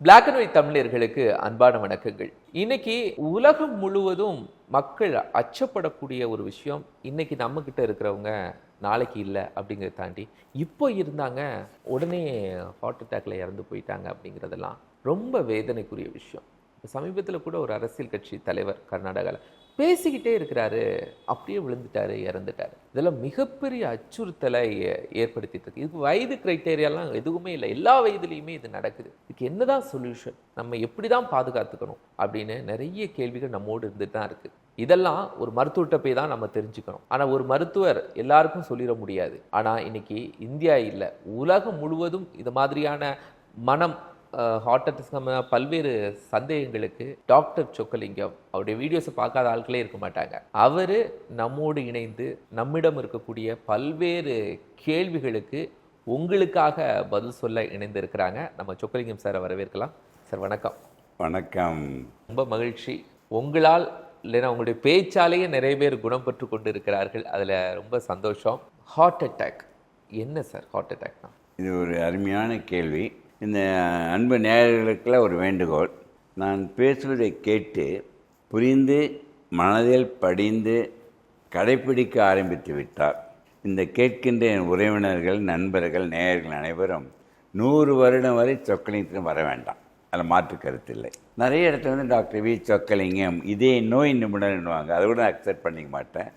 Black and white தமிழர்களுக்கு அன்பான வணக்கங்கள். இன்னைக்கு உலகம் முழுவதும் மக்கள் அச்சப்படக்கூடிய ஒரு விஷயம் இன்னைக்கு நம்ம கிட்ட இருக்கிறவங்க நாளைக்கு இல்லை அப்படிங்கிறத தாண்டி இப்போ இருந்தாங்க உடனே ஹார்ட் அட்டாக்ல இறந்து போயிட்டாங்க அப்படிங்கிறதெல்லாம் ரொம்ப வேதனைக்குரிய விஷயம். இப்போ சமீபத்தில் கூட ஒரு அரசியல் கட்சி தலைவர் கர்நாடகாவில் பேசிக்கிட்டே இருக்கிறாரு. அப்படியே விழுந்துட்டாரு இறந்துட்டாரு. இதெல்லாம் மிகப்பெரிய அச்சுறுத்தலை ஏ- ஏற்படுத்திட்டு இருக்கு இதுக்கு வயது கிரைட்டேரியாலாம் எதுவுமே இல்லை. எல்லா வயதுலேயுமே இது நடக்குது. இதுக்கு என்னதான் சொல்யூஷன் நம்ம எப்படி தான் பாதுகாத்துக்கணும்? அப்படின்னு நிறைய கேள்விகள் நம்மோடு இருந்துட்டு தான் இருக்கு. இதெல்லாம் ஒரு மருத்துவர்கிட்ட போய் தான் நம்ம தெரிஞ்சுக்கணும். ஆனால் ஒரு மருத்துவர் எல்லாருக்கும் சொல்லிட முடியாது. ஆனால் இன்னைக்கு இந்தியா இல்லை. உலகம் முழுவதும் இது மாதிரியான மனம் ஹார்ட் அட்டாக் பல்வேறு சந்தேகங்களுக்கு டாக்டர் சொக்கலிங்கம் அவருடைய வீடியோஸை பார்க்காத ஆட்களே இருக்க மாட்டாங்க. அவர் நம்மோடு இணைந்து நம்மிடம் இருக்கக்கூடிய பல்வேறு கேள்விகளுக்கு உங்களுக்காக பதில் சொல்ல இணைந்திருக்கிறாங்க. நம்ம சொக்கலிங்கம் சாரை வரவேற்கலாம். சார் வணக்கம். வணக்கம். ரொம்ப மகிழ்ச்சி. உங்களால் இல்லைன்னா உங்களுடைய பேச்சாலேயே நிறைய பேர் குணம் பெற்று கொண்டு இருக்கிறார்கள் அதில் ரொம்ப சந்தோஷம். ஹார்ட் அட்டாக் என்ன சார் ஹார்ட் அட்டாக்னா இது ஒரு அருமையான கேள்வி. இந்த அன்பு நேயர்களுக்கெல்லாம் ஒரு வேண்டுகோள். நான் பேசுவதை கேட்டு புரிந்து மனதில் படிந்து கடைப்பிடிக்க ஆரம்பித்து விட்டார். இந்த கேட்கின்ற என் உறவினர்கள் நண்பர்கள் நேயர்கள் அனைவரும் நூறு வருடம் வரை சொக்கலிங்கத்தில் வர வேண்டாம். அதில் மாற்று கருத்து இல்லை. நிறைய இடத்துல வந்து டாக்டர் வி சொக்கலிங்கம் இதே நோய் நிபுணர்வாங்க அதை கூட அக்செப்ட் பண்ணிக்க மாட்டேன்.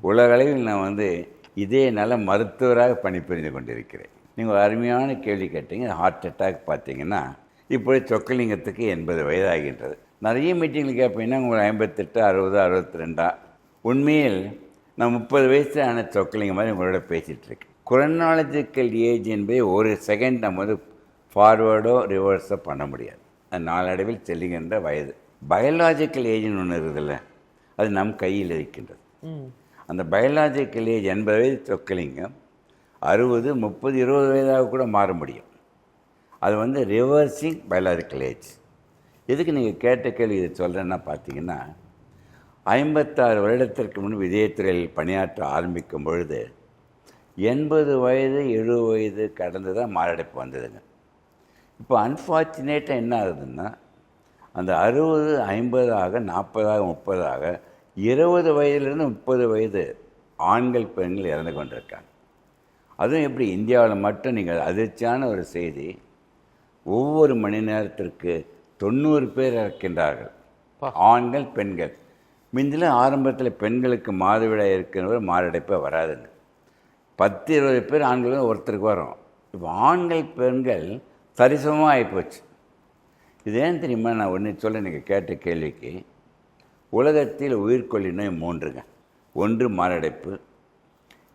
உலகளவில் நான் வந்து இதே நல்ல மருத்துவராக பணிபுரிந்து கொண்டிருக்கிறேன். நீங்கள் ஒரு அருமையான கேள்வி கேட்டீங்க ஹார்ட் அட்டாக் பார்த்தீங்கன்னா இப்போது சொக்கலிங்கத்துக்கு எண்பது வயதாகின்றது. நிறைய மீட்டிங்கில் கேட்பீங்கன்னா உங்களுக்கு ஐம்பத்தெட்டு அறுபது அறுபத்தி ரெண்டா உண்மையில் நான் முப்பது வயசு ஆன சொக்கலிங்க மாதிரி உங்களோட பேசிகிட்டு இருக்கேன். குரனாலஜிக்கல் ஏஜ் என்பதை ஒரு செகண்ட் நம்ம வந்து ஃபார்வேர்டோ ரிவர்ஸோ பண்ண முடியாது. அது நாளடைவில் செல்லுகின்ற வயது. பயாலாஜிக்கல் ஏஜ்னு ஒன்று இருக்குதுல்ல அது நம் கையில் இருக்கின்றது. அந்த பயாலாஜிக்கல் ஏஜ் எண்பது வயது சொக்கலிங்கம் அறுபது முப்பது இருபது வயதாக கூட மாற முடியும். அது வந்து ரிவர்சிங் பயாலாஜிக்கல் ஏஜ் எதுக்கு நீங்கள் கேட்ட கேள்வி இதை சொல்கிறேன்னா பார்த்தீங்கன்னா ஐம்பத்தாறு வருடத்திற்கு முன் விஜயத்துறையில் பணியாற்ற ஆரம்பிக்கும் பொழுது எண்பது வயது எழுபது வயது கடந்து தான் மாரடைப்பு வந்ததுங்க. இப்போ அன்ஃபார்ச்சுனேட்டாக என்ன ஆகுதுன்னா அந்த அறுபது ஐம்பதாக நாற்பதாக முப்பதாக இருபது வயதுலேருந்து முப்பது வயது ஆண்கள் பெண்கள் இறந்து கொண்டிருக்காங்க. அதுவும் எப்படி? இந்தியாவில் மட்டும் நீங்கள் அதிர்ச்சியான ஒரு செய்தி ஒவ்வொரு மணி நேரத்திற்கு தொண்ணூறு பேர் இறக்கின்றார்கள். ஆண்கள் பெண்கள். முந்தில ஆரம்பத்தில் பெண்களுக்கு மாதவிடாய் இருக்கிறவர் மாரடைப்பே வராதுங்க. பத்து இருபது பேர் ஆண்கள் ஒருத்தருக்கு வரும். இப்போ ஆண்கள் பெண்கள் சரிசமமாக ஆகிப்போச்சு இது ஏன் தெரியுமா? நான் ஒன்று சொல்ல நீங்கள் கேட்ட கேள்விக்கு. உலகத்தில் உயிர்கொல்லி நோய் மூன்றுங்க. ஒன்று மாரடைப்பு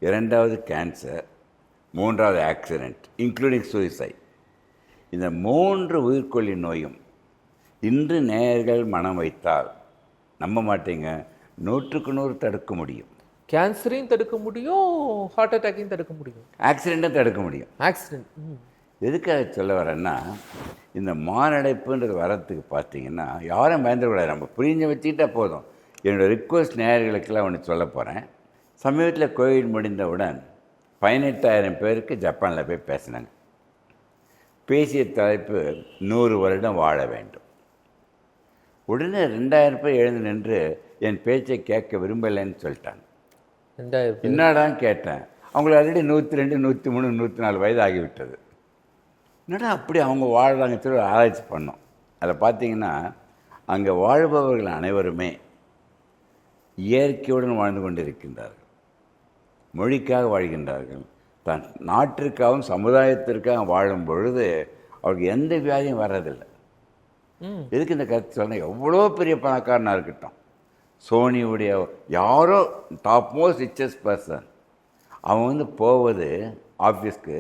இரண்டாவது கேன்சர் மூன்றாவது ஆக்சிடெண்ட் இன்க்ளூடிங் சூசைட் இந்த மூன்று உயிர்கொல்லி நோயும் இன்று நேயர்கள் மனம் வைத்தால் நம்ப மாட்டீங்க. நூற்றுக்கு நூறு தடுக்க முடியும். கேன்சரையும் தடுக்க முடியும் ஹார்ட் அட்டாக்கையும் தடுக்க முடியும். ஆக்சிடெண்ட்டும் தடுக்க முடியும். ஆக்சிடென்ட் எதுக்காக சொல்ல வரேன்னா இந்த மாரடைப்புன்றது வரத்துக்கு பார்த்தீங்கன்னா யாரும் பயந்துடக்கூடாது நம்ம புரிஞ்சு வச்சுக்கிட்டா போதும். என்னோடய ரிக்வஸ்ட் நேயர்களுக்கெல்லாம் ஒன்று சொல்ல போகிறேன் சமீபத்தில் கோவிட் முடிந்தவுடன் பதினெட்டாயிரம் பேருக்கு ஜப்பானில் போய் பேசினாங்க. பேசிய தலைப்பு நூறு வருடம் வாழ வேண்டும். உடனே ரெண்டாயிரம் பேர் எழுந்து நின்று என் பேச்சை கேட்க விரும்பலைன்னு சொல்லிட்டாங்க. ரெண்டாயிரம் என்னடான்னு கேட்டேன். அவங்களுக்கு ஆல்ரெடி நூற்றி ரெண்டு நூற்றி மூணு நூற்றி நாலு வயது ஆகிவிட்டது. என்னடா அப்படி அவங்க வாழ்கிறாங்க சொல்லி ஆராய்ச்சி பண்ணோம். அதில் பார்த்தீங்கன்னா அங்கே வாழ்பவர்கள் அனைவருமே இயற்கையுடன் வாழ்ந்து கொண்டிருக்கின்றார்கள். மொழிக்காக வாழ்கின்றார்கள். தன் நாட்டிற்காகவும் சமுதாயத்திற்காக வாழும் பொழுது அவருக்கு எந்த வியாதியும் வர்றதில்லை. எதுக்கு இந்த கருத்து சொல்கிறேன் எவ்வளோ பெரிய பணக்காரனாக இருக்கட்டும். சோனியுடைய யாரோ டாப் மோஸ்ட் ரிச்சஸ்ட் பர்சன் அவன் வந்து போவது ஆஃபீஸ்க்கு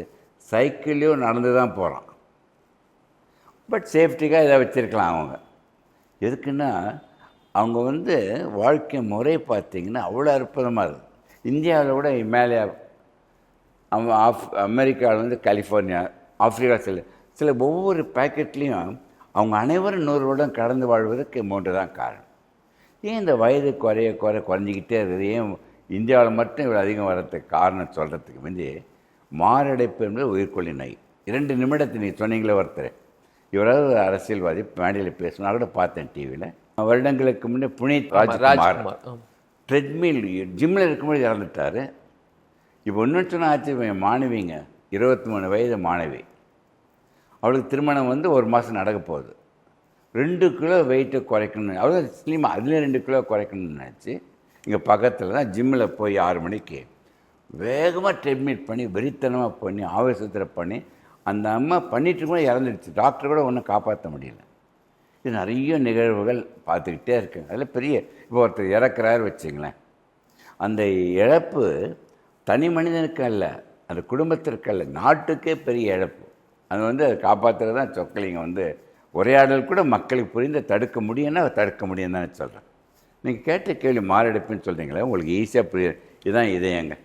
சைக்கிள்லேயோ நடந்து தான் போகிறான் பட் சேஃப்டிக்காக இதை வச்சுருக்கலாம் அவங்க. எதுக்குன்னா அவங்க வந்து வாழ்க்கை முறை பார்த்தீங்கன்னா அவ்வளோ அற்புதமாக இருக்குது இந்தியாவில் மேலே அவன் ஆஃப் அமெரிக்காவில் வந்து கலிஃபோர்னியா ஆப்பிரிக்கா சில சில ஒவ்வொரு பேக்கெட்லேயும் அவங்க அனைவரும் நூறு வருடம் கடந்து வாழ்வதற்கு மூன்று தான் காரணம். ஏன் இந்த வயது குறைய குறை குறைஞ்சிக்கிட்டே இருக்குது? ஏன் இந்தியாவில் மட்டும் இவ்வளோ அதிகம் வர்றதுக்கு காரணம் சொல்கிறதுக்கு முந்தி மாரடைப்பு என்பது உயிர்கொல்லி நோய். இரண்டு நிமிடத்தை நீ சொன்னீங்களே ஒருத்தர். இவராவது ஒரு அரசியல்வாதி மேடையில் பேசணும் நான் கூட பார்த்தேன் டிவியில் வருடங்களுக்கு முன்னே புனித் ராஜ்குமார். ட்ரெட்மில் ஜிம்மில் இருக்கும்போது இறந்துட்டார். இப்போ இன்னும் ஆச்சு மாணவிங்க. இருபத்தி மூணு வயது மாணவி. அவளுக்கு திருமணம் வந்து ஒரு மாதம் நடக்க போகுது. ரெண்டு கிலோ வெயிட்டை குறைக்கணும் அவ்வளோ ஸ்லிம் அதுலேயும் ரெண்டு கிலோ குறைக்கணும்னு நினச்சி இங்கே பக்கத்தில் தான் ஜிம்மில் போய் ஆறு மணிக்கு வேகமாக ட்ரெட்மில் பண்ணி வெறித்தனமாக பண்ணி ஆவேசத்தில் பண்ணி அந்த அம்மா பண்ணிட்டு கூட இறந்துடுச்சு. டாக்டர் கூட ஒன்றும் காப்பாற்ற முடியல. இது நிறைய நிகழ்வுகள் பார்த்துக்கிட்டே இருக்குங்க அதில் பெரிய இப்போ ஒருத்தர் இறக்குறாரு வச்சுங்களேன். அந்த இழப்பு தனி மனிதனுக்கு அல்ல அந்த குடும்பத்திற்கு அல்ல நாட்டுக்கே பெரிய இழப்பு. அது வந்து அதை காப்பாற்றுறது தான் சொக்கலிங்க வந்து உரையாடல் கூட மக்களுக்கு புரிந்து தடுக்க முடியும்னா தடுக்க முடியும் தான் சொல்கிறேன். நீங்கள் கேட்ட கேள்வி மாரடைப்புன்னு சொல்கிறீங்களே உங்களுக்கு ஈஸியாக புரியுது. இதுதான் இதயங்க.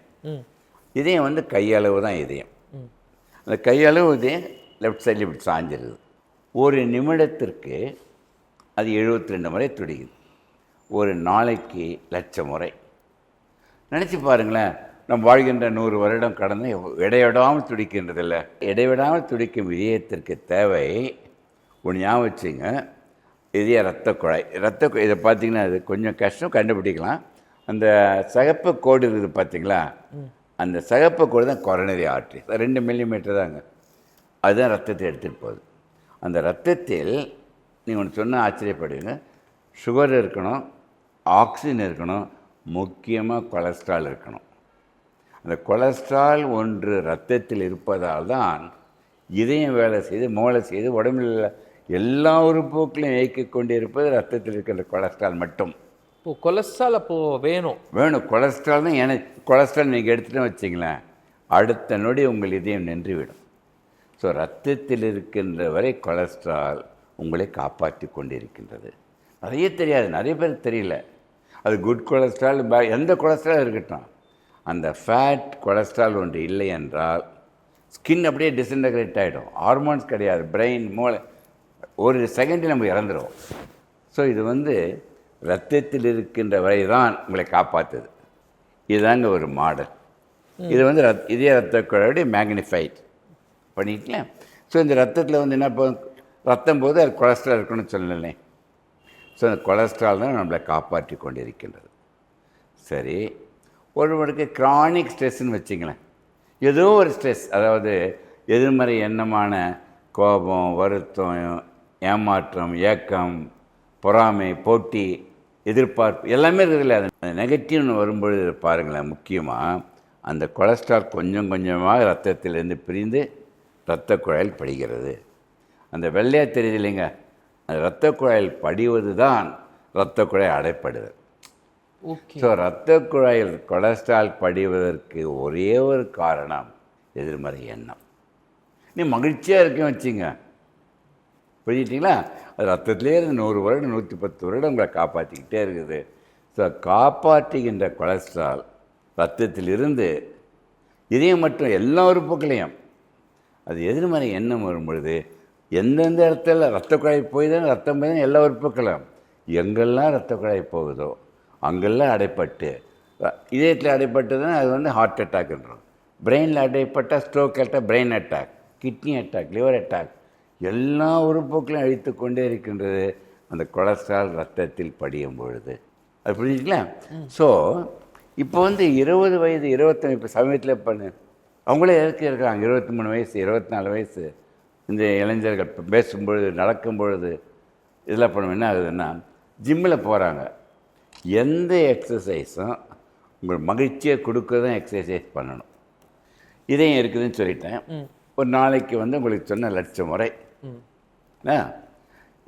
இதயம் வந்து கையளவு தான் இதயம். அந்த கையளவு இதயம் லெஃப்ட் சைடில் இப்படி சாஞ்சிருது. ஒரு நிமிடத்திற்கு அது 72 ரெண்டு முறை துடிக்குது. ஒரு நாளைக்கு லட்சம் முறை. நினச்சி பாருங்களேன் நம் வாழ்கின்ற நூறு வருடம் கடந்து இடைவிடாமல் துடிக்கின்றதில்ல. இடைவிடாமல் துடிக்கும் இதயத்திற்கு தேவை ஒன்று ஞாபகம் வச்சுங்க இதய ரத்த குழாய். ரத்த இதை பார்த்தீங்கன்னா அது கொஞ்சம் கஷ்டம் கண்டுபிடிக்கலாம். அந்த சகப்பு கோடு இருக்குது பார்த்தீங்களா அந்த சகப்பு கோடு தான் கொரோனரி ஆர்ட்ரி ரெண்டு மில்லிமீட்டர் தாங்க. அதுதான் ரத்தத்தை எடுத்துகிட்டு போகுது. அந்த ரத்தத்தில் நீங்கள் ஒன்று சொன்னால் ஆச்சரியப்படுவீங்க சுகர் இருக்கணும் ஆக்சிஜன் இருக்கணும் முக்கியமாக கொலஸ்ட்ரால் இருக்கணும். அந்த கொலஸ்ட்ரால் ஒன்று ரத்தத்தில் இருப்பதால் தான் இதயம் வேலை செய்து மூளை செய்து உடம்பில் எல்லா உறுப்புகளையும் இயக்கிக் கொண்டு இருப்பது ரத்தத்தில் இருக்கின்ற கொலஸ்ட்ரால் மட்டும். இப்போ கொலஸ்ட்ரால் அப்போ வேணும். வேணும். கொலஸ்ட்ரால் தான் எனக்கு கொலஸ்ட்ரால் நீங்கள் எடுத்துகிட்டு வச்சிங்களேன் அடுத்த நொடி உங்கள் இதயம் நின்றுவிடும். ஸோ ரத்தத்தில் இருக்கின்ற வரை கொலஸ்ட்ரால் உங்களை காப்பாற்றி கொண்டிருக்கின்றது. நிறைய தெரியாது. நிறைய பேருக்கு தெரியல. அது குட் கொலஸ்ட்ரால் பே- எந்த கொலஸ்ட்ரால் இருக்கட்டும். அந்த ஃபேட் கொலஸ்ட்ரால் ஒன்று இல்லை என்றால் ஸ்கின் அப்படியே டிஸ்இன்டகிரேட் ஆகிடும் ஹார்மோன்ஸ் கிடையாது. பிரெயின் மூளை ஒரு செகண்டில் நம்ம இறந்துருவோம் ஸோ இது வந்து ரத்தத்தில் இருக்கின்ற வரை தான் உங்களை காப்பாற்றுது. இதுதாங்க ஒரு மாடல் இது வந்து ரத் இதய ரத்த குழாயுடைய மேக்னிஃபைட் பண்ணிக்கலாம் ஸோ இந்த ரத்தத்தில் வந்து என்ன ரத்தம் போது அது கொலஸ்ட்ரால் இருக்குன்னு சொல்லலை ஸோ அந்த கொலஸ்ட்ரால் தான் நம்மளை காப்பாற்றி கொண்டிருக்கின்றது சரி ஒருவருக்கு கிரானிக் ஸ்ட்ரெஸ்ன்னு வச்சுங்களேன். ஏதோ ஒரு ஸ்ட்ரெஸ் அதாவது எதிர்மறை எண்ணமான கோபம் வருத்தம் ஏமாற்றம் ஏக்கம் பொறாமை போட்டி எதிர்பார்ப்பு எல்லாமே இருக்குதுல்ல. அது நெகட்டிவ்னு வரும்பொழுது பாருங்களேன் முக்கியமாக அந்த கொலஸ்ட்ரால் கொஞ்சம் கொஞ்சமாக ரத்தத்திலிருந்து பிரிந்து இரத்த குழாயில் படுகிறது. அந்த வெள்ளையாக தெரியுது இல்லைங்க அந்த இரத்த குழாயில் படிவது தான் இரத்த குழாய் அடைப்படுது. ஸோ இரத்த குழாயில் கொலஸ்ட்ரால் படிவதற்கு ஒரே ஒரு காரணம் எதிர்மறை எண்ணம். நீ மகிழ்ச்சியாக இருக்கேன் வச்சுங்க. புரிஞ்சிட்டிங்களா? அது ரத்தத்திலே இருந்து நூறு வருடம் நூற்றி பத்து வருடம் உங்களை காப்பாற்றிக்கிட்டே இருக்குது. ஸோ காப்பாற்றுகின்ற கொலஸ்ட்ரால் ரத்தத்திலிருந்து இதயம் மற்றும் எல்லா உறுப்புகளையும் அது எதிர்மறை எண்ணம் வரும் பொழுது எந்தெந்த இடத்துல ரத்த குழாய் போய் தான் ரத்தம் போய் தான் எல்லா உறுப்புகளும். எங்கெல்லாம் ரத்த குழாய் போகுதோ அங்கெல்லாம் அடைப்பட்டு இதயத்தில் அடைப்பட்டதுன்னா அது வந்து ஹார்ட் அட்டாக்ன்றோம் பிரெயினில் அடைப்பட்டால் stroke attack brain attack kidney attack liver attack எல்லா உறுப்புகளையும் அழித்து கொண்டே இருக்கின்றது அந்த கொலஸ்ட்ரால் ரத்தத்தில் படியும் பொழுது. அது புரிஞ்சுங்களா ஸோ இப்போ வந்து இருபது வயது இருபத்தஞ்சு இப்போ சமயத்தில் பண்ணு அவங்களே இறக்கி இருக்காங்க? இருபத்தி மூணு வயசு இருபத்தி நாலு வயசு. இந்த இளைஞர்கள் இப்ப பேசும்பொழுது நடக்கும் பொழுது இதெல்லாம் பண்ணும் என்ன ஆகுதுன்னா ஜிம்மில் போகிறாங்க எந்த எக்ஸசைஸும் உங்கள் மகிழ்ச்சியை கொடுக்க தான் எக்ஸசைஸ் பண்ணணும். இதயம் இருக்குதுன்னு சொல்லிட்டேன். ஒரு நாளைக்கு வந்து உங்களுக்கு சொன்ன லட்சம் முறை.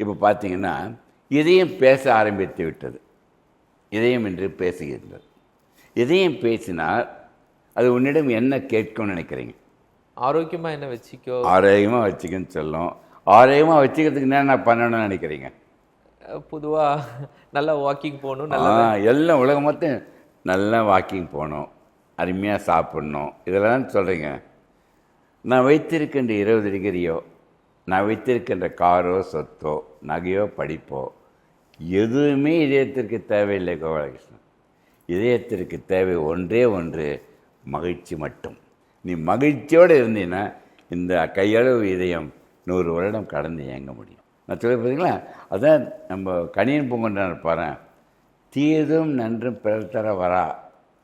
இப்போ பார்த்தீங்கன்னா இதயம் பேச ஆரம்பித்து விட்டது. இதயம் என்று பேசுகின்றது. இதயம் பேசினால் அது உன்னிடம் என்ன கேட்கும்னு நினைக்கிறீங்க? ஆரோக்கியமா என்ன வச்சுக்கோ? ஆரோக்கியமாக வச்சுக்கன்னு சொல்லும். ஆரோக்கியமாக வச்சுக்கிறதுக்கு என்ன பண்ணணும்னு நினைக்கிறீங்க? அஹ் பொதுவா நல்லா வாக்கிங் போகணும் நல்லா எல்லாம் உலகம் மொத்தம் நல்லா வாக்கிங் போகணும் அருமையாக சாப்பிடணும். இதெல்லாம் சொல்கிறீங்க நான் வைத்திருக்கின்ற இருபது டிகிரியோ நான் வைத்திருக்கின்ற காரோ சொத்தோ நகையோ படிப்போ எதுவுமே இதயத்திற்கு தேவையில்லை கோபாலகிருஷ்ணன். இதயத்திற்கு தேவை ஒன்றே ஒன்று மகிழ்ச்சி மட்டும். நீ மகிழ்ச்சியோடு இருந்தீன்னா இந்த கையளவு இதயம் நூறு வருடம் கடந்து இயங்க முடியும். நான் சொல்லி பார்த்தீங்களா அதான் நம்ம கணியன் பூங்கொன்றான் பாறேன் தீயதும் நன்றும் பிறர் தர வரா.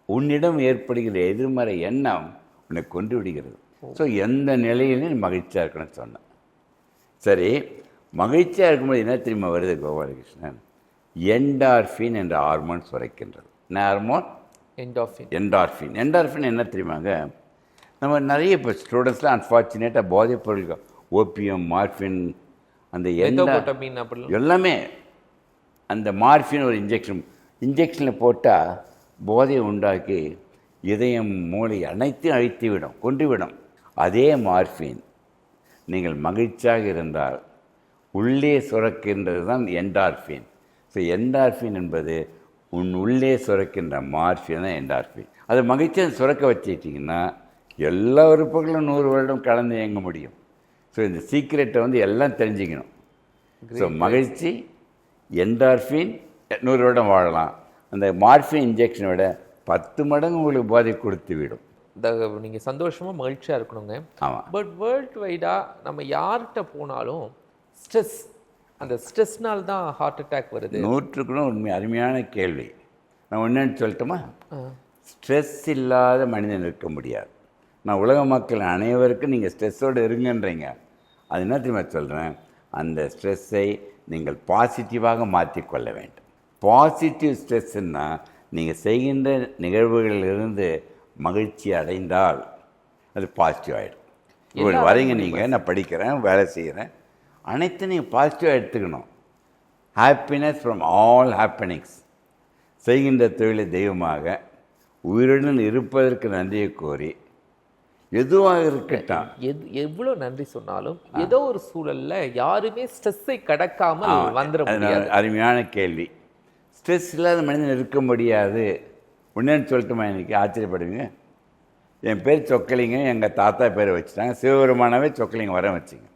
உன்னிடம் ஏற்படுகிற எதிர்மறை எண்ணம் உன்னை கொண்டு விடுகிறது. ஸோ எந்த நிலையிலும் நீ மகிழ்ச்சியாக இருக்கணும்னு சொன்னேன். சரி மகிழ்ச்சியாக இருக்கும்போது என்ன தெரியுமா வருது கோபாலகிருஷ்ணன்? என்டார்ஃபின் என்ற ஹார்மோன் சுரைக்கின்றது. என்ன ஹார்மோன்? என்டாஃபின் என்டார்ஃபின். என்டார்ஃபின் என்ன தெரியுமாங்க? நம்ம நிறைய இப்போ ஸ்டூடெண்ட்ஸ்லாம் அன்ஃபார்ச்சுனேட்டாக போதைப் பொருட்கள் ஓபியம் மார்ஃபின் அந்த எல்லாமே அந்த மார்ஃபின் ஒரு இன்ஜெக்ஷன் இன்ஜெக்ஷனில் போட்டால் போதையை உண்டாக்கி இதயம் மூளை அனைத்தையும் அழித்து விடும் கொன்றுவிடும். அதே மார்ஃபின் நீங்கள் மகிழ்ச்சியாக இருந்தால் உள்ளே சுரக்கின்றது தான் என்டார்ஃபின் ஸோ என்டார்ஃபின் என்பது உன் உள்ளே சுரக்கின்ற மார்ஃபின் தான் என்டார்ஃபின் அதை மகிழ்ச்சியாக சுரக்க வச்சுக்கிட்டிங்கன்னா எல்லா உறுப்புகளும் நூறு வருடம் கலந்து இயங்க முடியும். ஸோ இந்த சீக்ரெட்டை வந்து எல்லாம் தெரிஞ்சுக்கணும். ஸோ மகிழ்ச்சி என்டார்ஃபின் நூறு வருடம் வாழலாம். அந்த மார்ஃபின் இன்ஜெக்ஷனை விட பத்து மடங்கு உங்களுக்கு போதை கொடுத்து விடும். இந்த நீங்க சந்தோஷமா மகிழ்ச்சியா இருக்கணுங்க. ஆமாம் பட் வேர்ல்ட் வைடா நம்ம யார்கிட்ட போனாலும் ஸ்ட்ரெஸ் அந்த ஸ்ட்ரெஸ்னால தான் ஹார்ட் அட்டாக் வருது. நூற்றுக்கு நூறு உண்மை அருமையான கேள்வி. நான் ஒன்றுன்னு சொல்லட்டுமா. ஸ்ட்ரெஸ் இல்லாத மனிதன் இருக்க முடியாது. நான் உலக மக்கள் அனைவருக்கும் நீங்கள் ஸ்ட்ரெஸ்ஸோடு இருங்கன்றீங்க. அது என்ன தெரியுமா சொல்கிறேன் அந்த ஸ்ட்ரெஸ்ஸை நீங்கள் பாசிட்டிவாக மாற்றிக்கொள்ள வேண்டும். பாசிட்டிவ் ஸ்ட்ரெஸ்ஸுன்னா நீங்கள் செய்கின்ற நிகழ்வுகளிலிருந்து மகிழ்ச்சி அடைந்தால் அது பாசிட்டிவ் ஆகிடும் இப்போ வரீங்க நீங்கள் நான் படிக்கிறேன் வேலை செய்கிறேன். அனைத்தையும் நீங்கள் பாசிட்டிவாக எடுத்துக்கணும். ஹாப்பினஸ் ஃப்ரம் ஆல் ஹாப்பனிங்ஸ் செய்கின்ற தொழிலை தெய்வமாக உயிருடன் இருப்பதற்கு நன்றியை கோரி எதுவாக இருக்கட்டும். எது எவ்வளோ நன்றி சொன்னாலும் ஏதோ ஒரு சூழல்ல யாருமே ஸ்ட்ரெஸ்ஸை கடக்காமல் வந்துட முடியாது. அருமையான கேள்வி. ஸ்ட்ரெஸ் இல்லாத மனிதன் இருக்க முடியாது. ஒன்றுன்னு சொல்லட்டுமா இன்னைக்கு ஆச்சரியப்படுவீங்க என் பேர் சொக்கலிங்க எங்கள் தாத்தா பேரை வச்சுட்டாங்க. சிவபெருமானவே சொக்கலிங்க வர வச்சிங்க.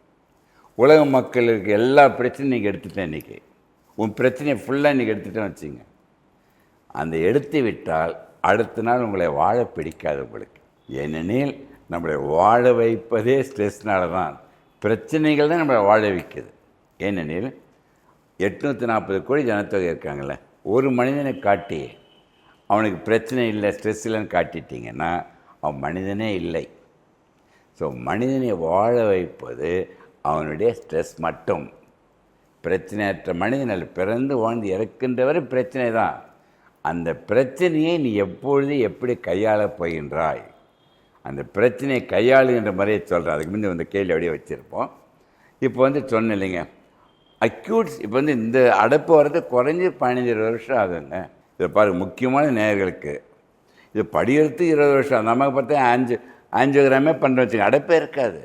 உலக மக்களுக்கு எல்லா பிரச்சனையும் நீங்கள் எடுத்துட்டேன் இன்றைக்கி உன் பிரச்சனையை ஃபுல்லாக இன்றைக்கி எடுத்துட்டேன்னு வச்சிங்க. அந்த எடுத்து விட்டால் அடுத்த நாள் உங்களை வாழ பிடிக்காது உங்களுக்கு. ஏனெனில் நம்மளை வாழ வைப்பதே ஸ்ட்ரெஸ்னால தான். பிரச்சனைகள் தான் நம்மளை வாழ வைக்குது. ஏனெனில் எட்நூற்றி நாற்பது கோடி ஜனத்தொகை இருக்காங்கள ஒரு மனிதனை காட்டி அவனுக்கு பிரச்சனை இல்லை ஸ்ட்ரெஸ் இல்லைன்னு காட்டிட்டீங்கன்னா அவன் மனிதனே இல்லை. ஸோ மனிதனை வாழ வைப்பது அவனுடைய ஸ்ட்ரெஸ் மட்டும். பிரச்சனையற்ற மனிதனில் பிறந்து வாழ்ந்து இறக்கின்றவரை பிரச்சனை தான். அந்த பிரச்சனையை நீ எப்பொழுது எப்படி கையாளப் போகின்றாய்? அந்த பிரச்சனையை கையாளுகின்ற முறையை சொல்கிறேன் அதுக்கு முந்தைய இந்த கேள்வி அப்படியே வச்சுருப்போம். இப்போ வந்து சொன்னேன் இல்லைங்க. அக்யூட்ஸ் இப்போ வந்து இந்த அடைப்பு வர்றது குறைஞ்சி பதினஞ்சு இருபது வருஷம் ஆகுங்க இதை பாருங்க முக்கியமான நேயர்களுக்கு. இது படிக்கிறது இருபது வருஷம் அந்த அம்மாவுக்கு பார்த்தா ஆஞ்சு ஆஞ்சியோகிராமே பண்ணுற வச்சுங்க அடைப்பே இருக்காது.